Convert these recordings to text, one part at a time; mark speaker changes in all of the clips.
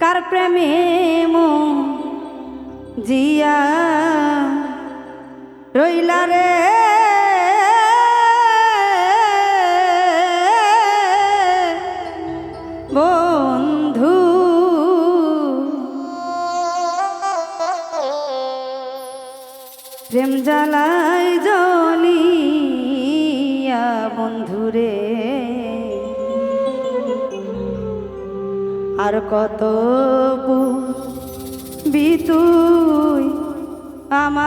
Speaker 1: কার প্রেমে জিয়া রইলা রে? বন্ধু। প্রেম জ্বালাই আর কত বিতুই আমারে?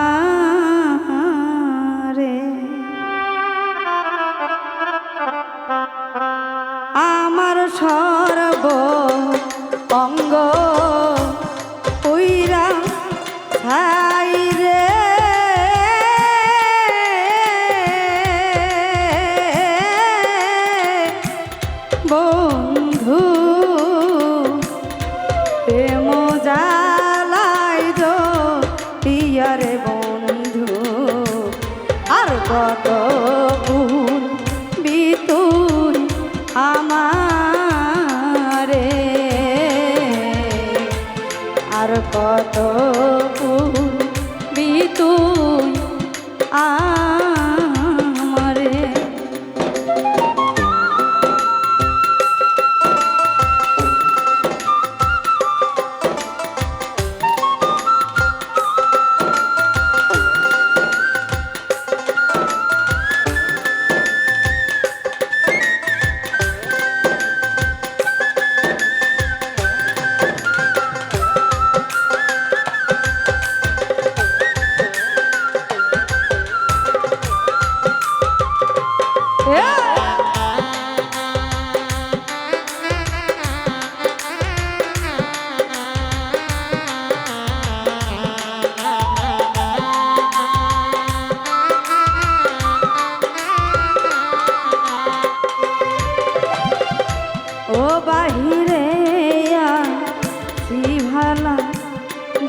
Speaker 1: আমার সর্ব কত আ আমারে। আর কত বিতুল আমারে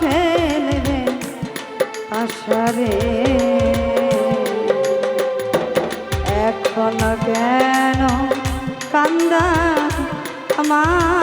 Speaker 1: ফেলবে আশারে। এখন কেন কান্দা আমার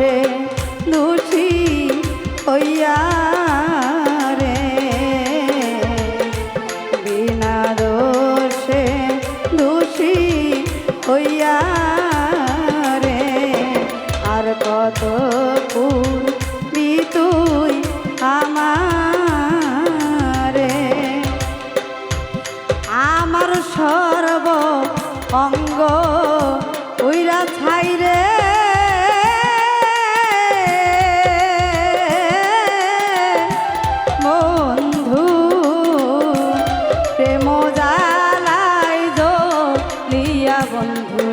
Speaker 1: সে দোষী হইয়া রে। বিনা দোষে দোষী হইয়া রে। আর কত পুর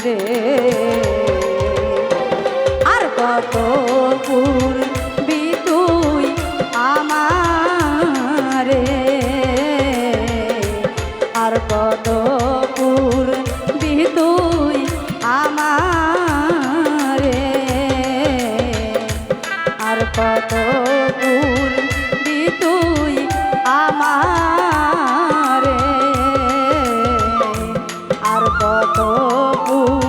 Speaker 1: রে। আর কত পুর কত পূ